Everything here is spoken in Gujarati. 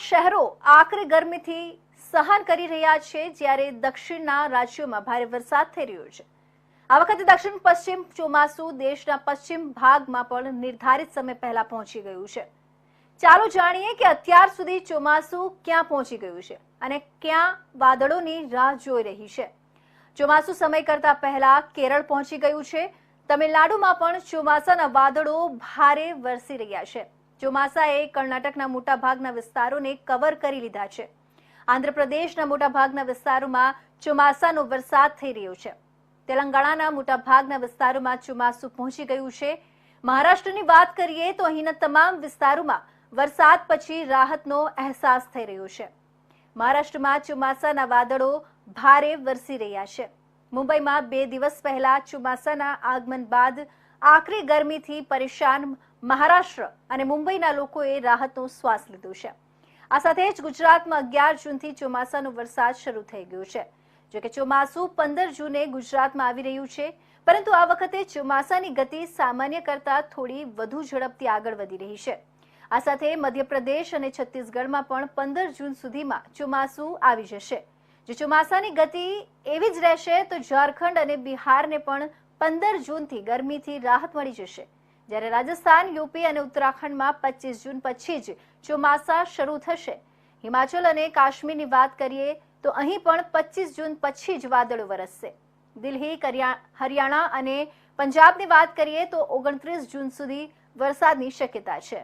શહેરો આકરી ગરમીથી સહન કરી રહ્યા છે જ્યારે દક્ષિણના રાજ્યોમાં ભારે વરસાદ થઈ રહ્યો છે. આ વખતે દક્ષિણ, પશ્ચિમ ચોમાસું દેશના પશ્ચિમ ભાગમાં પણ નિર્ધારિત સમય પહેલા પહોંચી ગયું છે. ચાલો જાણીએ કે અત્યાર સુધી ચોમાસું ક્યાં પહોંચી ગયું છે અને ક્યાં વાદળોની રાહ જોઈ રહી છે. ચોમાસું સમય કરતા પહેલા કેરળ પહોંચી ગયું છે. તમિલનાડુમાં પણ ચોમાસાના વાદળો ભારે વરસી રહ્યા છે. ચોમાસાએ કર્ણાટકના મોટાભાગના વિસ્તારોને કવર કરી લીધા છે. આંધ્રપ્રદેશના મોટાભાગના વિસ્તારોમાં ચોમાસાનો વરસાદ થઈ રહ્યો છે. તેલંગાણાના મોટાભાગના વિસ્તારોમાં ચોમાસું પહોંચી ગયું છે. મહારાષ્ટ્રની વાત કરીએ તો અહીંના તમામ વિસ્તારોમાં વરસાદ પછી રાહતનો અહેસાસ થઈ રહ્યો છે. મહારાષ્ટ્રમાં ચોમાસાના વાદળો ભારે વરસી રહ્યા છે. મુંબઈમાં બે દિવસ પહેલા ચોમાસાના આગમન બાદ આકરી ગરમીથી પરેશાન મહારાષ્ટ્ર અને મુંબઈના લોકોએ રાહતનો શ્વાસ લીધો છે. આ સાથે જ ગુજરાતમાં અગિયાર જૂનથી ચોમાસાનો વરસાદ શરૂ થઈ ગયો છે. જો કે ચોમાસું પંદર જૂને ગુજરાતમાં આવી રહ્યું છે, પરંતુ આ વખતે ચોમાસાની ગતિ સામાન્ય કરતાં થોડી વધુ ઝડપથી આગળ વધી રહી છે. આ સાથે મધ્યપ્રદેશ અને છત્તીસગઢમાં પણ પંદર જૂન સુધીમાં ચોમાસું આવી જશે. જો ચોમાસાની ગતિ એવી જ રહેશે તો ઝારખંડ અને બિહારને પણ પંદર જૂનથી ગરમીથી રાહત મળી જશે. જ્યારે રાજસ્થાન, યુપી અને ઉત્તરાખંડમાં પચીસ જૂન પછી જ ચોમાસા શરૂ થશે. હિમાચલ અને કાશ્મીરની વાત કરીએ તો અહીં પણ પચીસ જૂન પછી જ વાદળો વરસશે. દિલ્હી હરિયાણા અને પંજાબની વાત કરીએ તો ઓગણત્રીસ જૂન સુધી વરસાદની શક્યતા છે.